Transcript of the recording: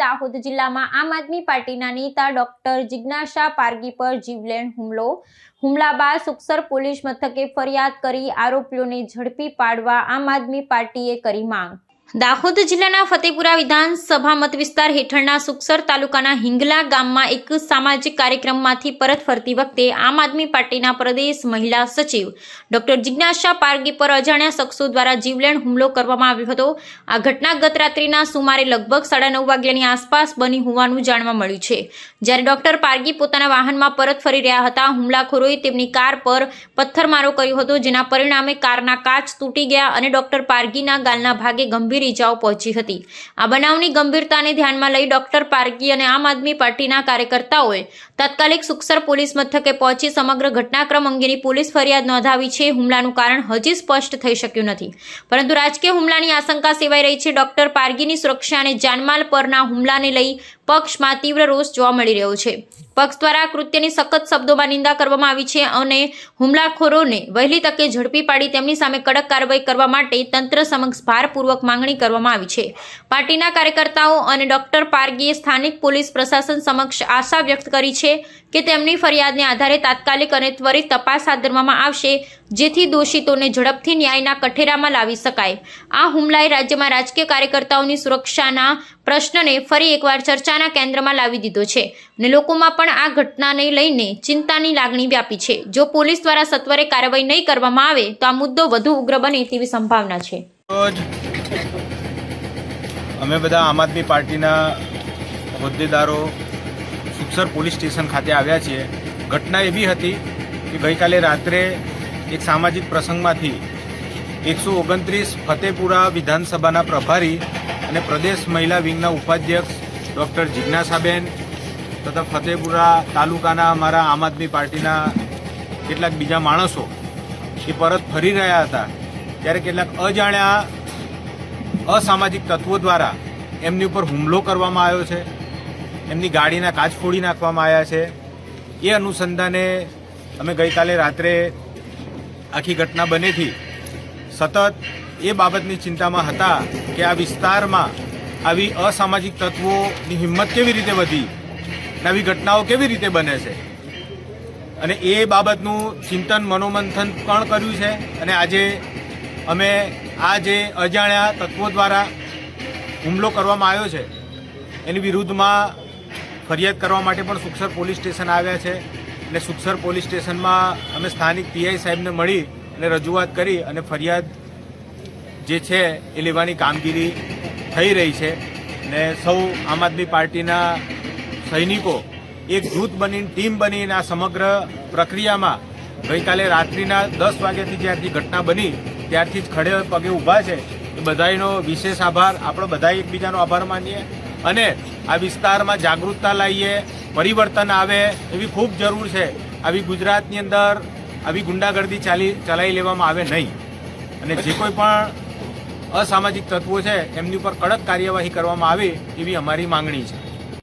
દાહોદ જિલ્લામાં આમ આદમી પાર્ટીના નેતા ડોક્ટર જિજ્ઞાસા પારગી પર જીવલેણ હુમલો. હુમલા બાદ સુખસર પોલીસ મથકે ફરિયાદ કરી આરોપીઓને ઝડપી પાડવા આમ આદમી પાર્ટીએ કરી માંગ. દાહોદ જિલ્લાના ફતેપુરા વિધાનસભા મત વિસ્તાર હેઠળના સુખસર તાલુકાના હિંગલા ગામમાં એક સામાજિક કાર્યક્રમમાંથી પરત ફરતી વખતે આમ આદમી પાર્ટીના પ્રદેશ મહિલા સચિવ ડોક્ટર જિજ્ઞાસા પારગી પર અજાણ્યા શખ્સો દ્વારા જીવલેણ હુમલો કરવામાં આવ્યો હતો. આ ઘટના ગત રાત્રિના સુમારે લગભગ સાડા નવ વાગ્યાની આસપાસ બની હોવાનું જાણવા મળ્યું છે. જ્યારે ડોક્ટર પારગી પોતાના વાહનમાં પરત ફરી રહ્યા હતા, હુમલાખોરોએ તેમની કાર પર પથ્થરમારો કર્યો હતો, જેના પરિણામે કારના કાચ તૂટી ગયા અને ડોક્ટર પારગીના ગાલના ભાગે ગંભીર ઇજાઓ પહોંચી હતી. આ બનાવની ગંભીરતાને ધ્યાનમાં લઈ ડોક્ટર પારગી અને આમ આદમી પાર્ટીના કાર્યકર્તાઓએ તાત્કાલિક સુખસર પોલીસ મથકે પહોંચી સમગ્ર ઘટનાક્રમ અંગેની પોલીસ ફરિયાદ નોંધાવી છે. હુમલાનું કારણ હજી સ્પષ્ટ થઈ શક્યું નથી. પરંતુ રાજકીય હુમલાની આશંકા સેવાઈ રહી છે. ડોક્ટર પારગીની સુરક્ષા અને જાનમાલ પરના હુમલાને લઈ પક્ષમાં તીવ્ર રોષ જોવા મળી રહ્યો છે. પક્ષ દ્વારા કૃત્યની સખત શબ્દોમાં નિંદા કરવામાં આવી છે અને હુમલાખોરોને વહેલી તકે ઝડપી પાડી તેમની સામે કડક કાર્યવાહી કરવા માટે તંત્ર સમક્ષ ભારપૂર્વક માંગણી કરવામાં આવી છે. પાર્ટીના કાર્યકર્તાઓ અને ડોક્ટર પારગીએ સ્થાનિક પોલીસ પ્રશાસન સમક્ષ આશા વ્યક્ત કરી છે કે તેમની ફરિયાદને આધારે તાત્કાલિક અને ત્વરિત તપાસ હાથ ધરવામાં આવશે, જેથી દોષિતોને ઝડપથી ન્યાયના કઠેરામાં લાવી શકાય. આ હુમલાએ રાજ્યમાં રાજકીય કાર્યકર્તાઓની સુરક્ષાના પ્રશ્નને ફરી એકવાર ચર્ચાના કેન્દ્રમાં લાવી દીધો છે અને લોકોમાં પણ આ ઘટનાને લઈને ચિંતાની લાગણી વ્યાપી છે. જો પોલીસ દ્વારા સત્વરે કાર્યવાહી નહીં કરવામાં આવે, તો આ મુદ્દો વધુ ઉગ્ર બને તેવી સંભાવના છે. અમે બધા આમ આદમી પાર્ટીના હોદ્દેદારો સુખસર પોલીસ સ્ટેશન ખાતે આવ્યા છીએ. ઘટના એવી હતી કે ગઈકાલે રાત્રે એક સામાજિક પ્રસંગમાંથી એકસો ઓગણત્રીસ ફતેપુરા વિધાનસભાના પ્રભારી અને પ્રદેશ મહિલા વિંગના ઉપાધ્યક્ષ ડૉક્ટર જિજ્ઞાસાબેન તથા ફતેપુરા તાલુકાના અમારા આમ આદમી પાર્ટીના કેટલાક બીજા માણસો એ પરત ફરી રહ્યા હતા. ત્યારે કેટલાક અજાણ્યા અસામાજિક તત્વો દ્વારા એમની ઉપર હુમલો કરવામાં આવ્યો છે. એમની ગાડીના કાચ ફોડી નાખવામાં આવ્યા છે. એ અનુસંધાને અમે ગઈકાલે રાત્રે આખી ઘટના બનેથી સતત એ બાબતની ચિંતામાં હતા કે આ વિસ્તારમાં આવી અસામાજિક તત્વોની હિંમત કેવી રીતે વધી? આવી ઘટનાઓ કેવી રીતે બને છે? અને એ બાબતનું ચિંતન મનોમંથન પણ કર્યું છે? અને આજે અમે આ જે અજાણ્યા તત્વો દ્વારા હુમલો કરવામાં આવ્યો છે, એની વિરુદ્ધમાં ફરિયાદ કરવા માટે પણ સુખસર પોલીસ સ્ટેશન આવ્યા છે. અને સુખસર પોલીસ સ્ટેશનમાં અમે સ્થાનિક પીઆઈ સાહેબને મળી અને રજૂઆત કરી અને ફરિયાદ જે છે એ લેવાની કામગીરી થઈ રહી છે ને સૌ આમ આદમી પાર્ટીના સૈનિકો એક જૂથ બનીને ટીમ બનીને આ સમગ્ર પ્રક્રિયામાં ગઈકાલે રાત્રિના દસ વાગ્યાથી જ્યારથી ઘટના બની, ત્યારથી જ ખડે પગે ઊભા છે. એ બધાનો વિશેષ આભાર. આપણે બધા એકબીજાનો આભાર માનીએ અને આ વિસ્તારમાં જાગૃતતા લાવીએ, પરિવર્તન આવે એવી ખૂબ જરૂર છે. આવી ગુજરાતની અંદર આવી ગુંડાગર્દી ચાલી ચલાવી લેવામાં આવે નહીં. અને જે કોઈ પણ અસામાજિક તત્વો છે, એમની ઉપર કડક કાર્યવાહી કરવામાં આવે એવી અમારી માંગણી છે.